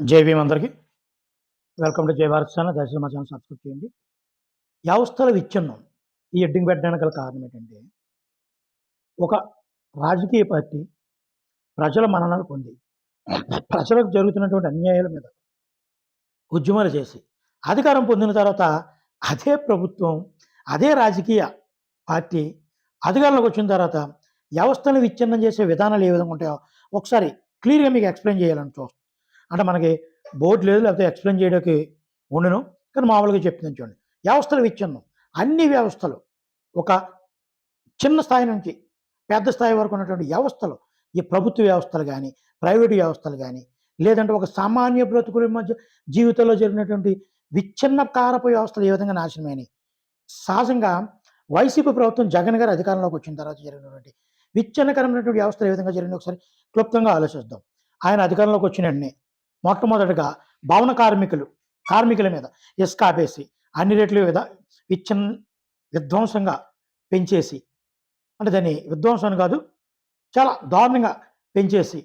జై భీమ్ అందరికీ. Welcome to జై భారత్ ఛానల్ దయచేసి మా ఛానల్ సబ్స్క్రైబ్ చేయండి. వ్యవస్థల విచ్ఛిన్నం ఈ ఎడ్డింగ్ పెట్టడానికి గల కారణం ఏంటంటే ఒక రాజకీయ పార్టీ ప్రజల మన్ననలు పొంది ప్రజలకు జరుగుతున్నటువంటి అన్యాయాల మీద ఉద్యమాలు చేసి అధికారం పొందిన తర్వాత అదే ప్రభుత్వం అదే రాజకీయ పార్టీ అధికారంలోకి వచ్చిన తర్వాత వ్యవస్థను విచ్ఛిన్నం చేసే విధానాలు ఏ విధంగా ఉంటాయో ఒకసారి క్లియర్గా మీకు ఎక్స్ప్లెయిన్ చేయాలని చూస్తాం అంటే మనకి బోర్డు లేదు లేకపోతే ఎక్స్ప్లెయిన్ చేయడానికి ఉండను. కానీ మామూలుగా చెప్తుంది చూడండి. వ్యవస్థలు విచ్ఛిన్నం. అన్ని వ్యవస్థలు ఒక చిన్న స్థాయి నుంచి పెద్ద స్థాయి వరకు ఉన్నటువంటి వ్యవస్థలు ఈ ప్రభుత్వ వ్యవస్థలు కానీ ప్రైవేటు వ్యవస్థలు కానీ లేదంటే ఒక సామాన్య బ్రతుకుల మధ్య జీవితంలో జరిగినటువంటి విచ్ఛిన్నకారపు వ్యవస్థలు ఏ విధంగా నాశనమైనవి? సహజంగా వైసీపీ ప్రభుత్వం జగన్ గారు అధికారంలోకి వచ్చిన తర్వాత జరిగినటువంటి విచ్ఛిన్నకరమైనటువంటి వ్యవస్థలు ఏ విధంగా జరిగిన ఒకసారి క్లుప్తంగా ఆలోచిద్దాం. ఆయన అధికారంలోకి వచ్చిన వెంటనే మొట్టమొదటిగా భవన కార్మికులు కార్మికుల మీద ఇసుక ఆపేసి అన్ని రేట్లు విధ విచ్ఛిన్ విధ్వంసంగా పెంచేసి అంటే దాన్ని విధ్వంసం కాదు చాలా దారుణంగా పెంచేసి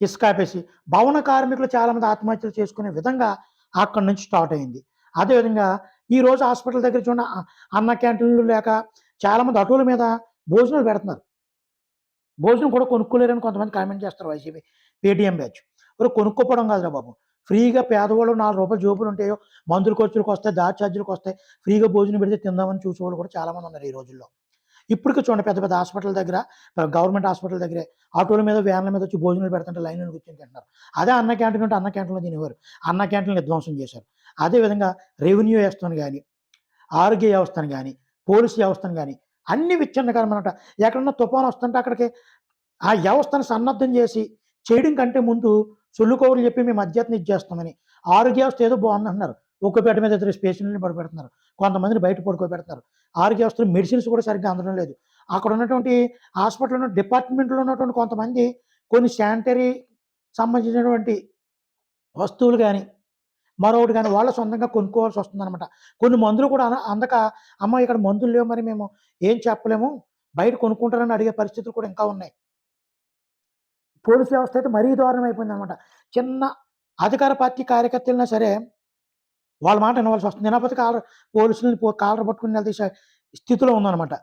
ఇసుక ఆపేసి భవన కార్మికులు చాలామంది ఆత్మహత్యలు చేసుకునే విధంగా అక్కడి నుంచి స్టార్ట్ అయింది. అదేవిధంగా ఈ రోజు హాస్పిటల్ దగ్గర చూడండి అన్న క్యాంటీన్లు లేక చాలామంది అటువుల మీద భోజనాలు పెడుతున్నారు. భోజనం కూడా కొనుక్కోలేరని కొంతమంది కామెంట్ చేస్తారు వైసీపీ పేటీఎం బ్యాచ్. మరి కొనుక్కోపోవడం కాదురా బాబు. ఫ్రీగా పేదవాళ్ళు నాలుగు రూపాయలు జోబులు ఉంటాయో మందుల ఖర్చులకు వస్తాయి దారి ఛార్జీలకు వస్తాయి ఫ్రీగా భోజనం పెడితే తిందామని చూసేవాళ్ళు కూడా చాలామంది ఉన్నారు ఈ రోజుల్లో. ఇప్పటికి చూడండి పెద్ద పెద్ద హాస్పిటల్ దగ్గర గవర్నమెంట్ హాస్పిటల్ దగ్గర ఆటోల మీద వ్యాన్ల మీద వచ్చి భోజనాలు పెడుతుంటే లైన్లో కూర్చొని తింటున్నారు. అదే అన్న క్యాంటీన్ ఉంటే అన్న క్యాంటీన్లో తినేవారు. అన్న క్యాంటీన్లు విధ్వంసం చేశారు. అదేవిధంగా రెవెన్యూ వ్యవస్థను కానీ ఆరోగ్య వ్యవస్థను కానీ పోలీసు వ్యవస్థను కానీ అన్ని విచ్ఛిన్నకరమన్నమాట ఎక్కడన్నా తుఫాను వస్తుంటే అక్కడికి ఆ వ్యవస్థను సన్నద్ధం చేసి చేయడం కంటే ముందు సొల్లు కౌరులు చెప్పి మేము అధ్యాత్మ ఇచ్చేస్తామని. ఆరోగ్య వ్యవస్థ ఏదో బాగుంది అంటున్నారు. ఒక్కపేట మీద ఇద్దరు పేషెంట్ని పడుపెడుతున్నారు కొంతమందిని బయట పడుకోబెడుతున్నారు. ఆరోగ్య వ్యవస్థలో మెడిసిన్స్ కూడా సరిగ్గా అందడం లేదు. అక్కడ ఉన్నటువంటి హాస్పిటల్లో డిపార్ట్మెంట్లో ఉన్నటువంటి కొంతమంది కొన్ని శానిటరీ సంబంధించినటువంటి వస్తువులు కానీ మరొకటి కానీ వాళ్ళ సొంతంగా కొనుక్కోవాల్సి వస్తుందన్నమాట. కొన్ని మందులు కూడా అన- అందక అమ్మ ఇక్కడ మందులు లేవు మరి మేము ఏం చెప్పలేము. బయట కొనుక్కుంటారని అడిగే పరిస్థితులు కూడా ఇంకా ఉన్నాయి. పోలీస్ వ్యవస్థ అయితే మరీ దారుణం అయిపోయింది అనమాట చిన్న అధికార పార్టీ కార్యకర్తలైనా సరే వాళ్ళ మాట వినవలసి వస్తుంది. వినకపోతే కాలర్ పోలీసులని పో- కాలర్ పట్టుకుని వెళ్తే స్థితిలో ఉందన్నమాట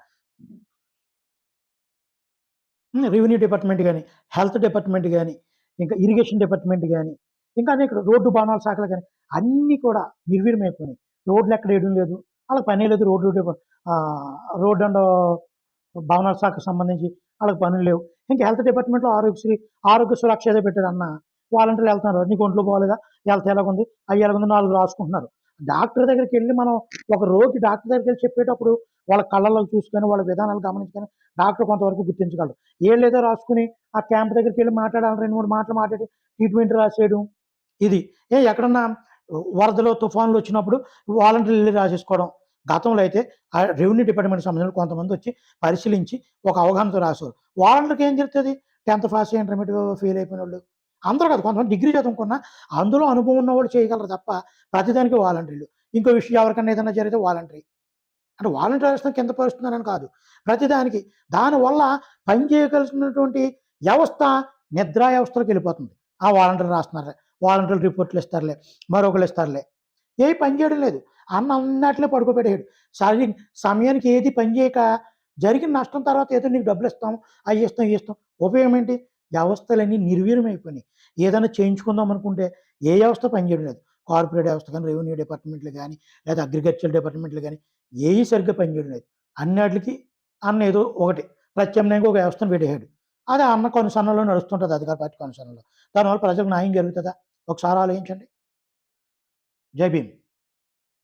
రెవెన్యూ డిపార్ట్మెంట్ కానీ హెల్త్ డిపార్ట్మెంట్ కానీ ఇంకా ఇరిగేషన్ డిపార్ట్మెంట్ కానీ ఇంకా అనేక రోడ్డు భవనాల శాఖలు కానీ అన్నీ కూడా నిర్వీర్యమైపోయినాయి రోడ్లు ఎక్కడ వేయడం లేదు. వాళ్ళకి పని లేదు రోడ్డు రోడ్ రోడ్డు అండ్ భవనాల శాఖకు సంబంధించి వాళ్ళకి పనులు లేవు. ఇంకా హెల్త్ డిపార్ట్మెంట్లో ఆరోగ్యశ్రీ ఆరోగ్య సురక్ష ఏదో పెట్టారు అన్న. వాలంటీర్లు వెళ్తున్నారు. నీకు ఒంట్లో బాగోలేదా? హెల్త్ ఎలాగుంది? అవి ఎలాగుంది? నాలుగు రాసుకుంటున్నారు. డాక్టర్ దగ్గరికి వెళ్ళి మనం ఒక రోగి డాక్టర్ దగ్గరికి వెళ్ళి చెప్పేటప్పుడు వాళ్ళ కళ్ళలో చూసుకొని వాళ్ళ విధానాలు గమనించుకొని డాక్టర్ కొంతవరకు గుర్తించగలరు. ఏళ్ళేదో రాసుకుని ఆ క్యాంప్ దగ్గరికి వెళ్ళి మాట్లాడాలి రెండు మూడు మాటలు మాట్లాడి ట్రీట్మెంట్ రాసేయడం. ఇది. ఏ ఎక్కడన్నా వరదలో తుఫాన్లు వచ్చినప్పుడు వాలంటీర్లు వెళ్ళి రాసేసుకోవడం. గతంలో అయితే ఆ రెవెన్యూ డిపార్ట్మెంట్ సంబంధించిన కొంతమంది వచ్చి పరిశీలించి ఒక అవగాహనతో రాసేవారు వాళ్ళకి ఏం జరుగుతుంది? టెన్త్ పాస్ ఇంటర్మీడియట్ ఫెయిల్ అయిపోయిన వాళ్ళు అందరూ కాదు కొంతమంది డిగ్రీ చదువుకున్నా అందులో అనుభవం ఉన్న వాళ్ళు చేయగలరు తప్ప ప్రతిదానికి వాలంటీర్లు. ఇంకో విషయం ఎవరికైనా ఏదైనా జరిగితే వాలంటరీ. అంటే వాలంటీర్ వ్యవస్థ కింద పరుస్తుందని కాదు. ప్రతిదానికి దానివల్ల పని చేయగలిసినటువంటి వ్యవస్థ నిద్రా వ్యవస్థలోకి వెళ్ళిపోతుంది. ఆ వాలంటీర్ రాస్తున్నారు వాలంటీర్లు రిపోర్ట్లు ఇస్తారులే. మరొకరు ఇస్తారులే. ఏ పని చేయడం లేదు. అన్న అన్నట్లే పడుకోబెట్టాడు సరి సమయానికి ఏది పని చేయక జరిగిన నష్టం తర్వాత ఏదో నీకు డబ్బులు ఇస్తాం అవి ఇస్తాం ఇవి ఇస్తాం. ఉపయోగం ఏంటి? వ్యవస్థలన్నీ నిర్వీర్యం అయిపోయినాయి ఏదైనా చేయించుకుందాం అనుకుంటే ఏ వ్యవస్థ పనిచేయడం లేదు. కార్పొరేట్ వ్యవస్థ కానీ రెవెన్యూ డిపార్ట్మెంట్లు కానీ లేదా అగ్రికల్చర్ డిపార్ట్మెంట్లు కానీ ఏవి సరిగ్గా పనిచేయడం లేదు. అన్నిటికి అన్న ఏదో ఒకటి ప్రత్యామ్నాయంగా ఒక వ్యవస్థను పెట్టేయాడు అది అన్న కొనసాగంలో నడుస్తుంటుంది అధికార పార్టీ కొనసాగంలో దానివల్ల ప్రజలకు న్యాయం జరుగుతుందా? ఒకసారి ఆలోచించండి. జై భీమ్.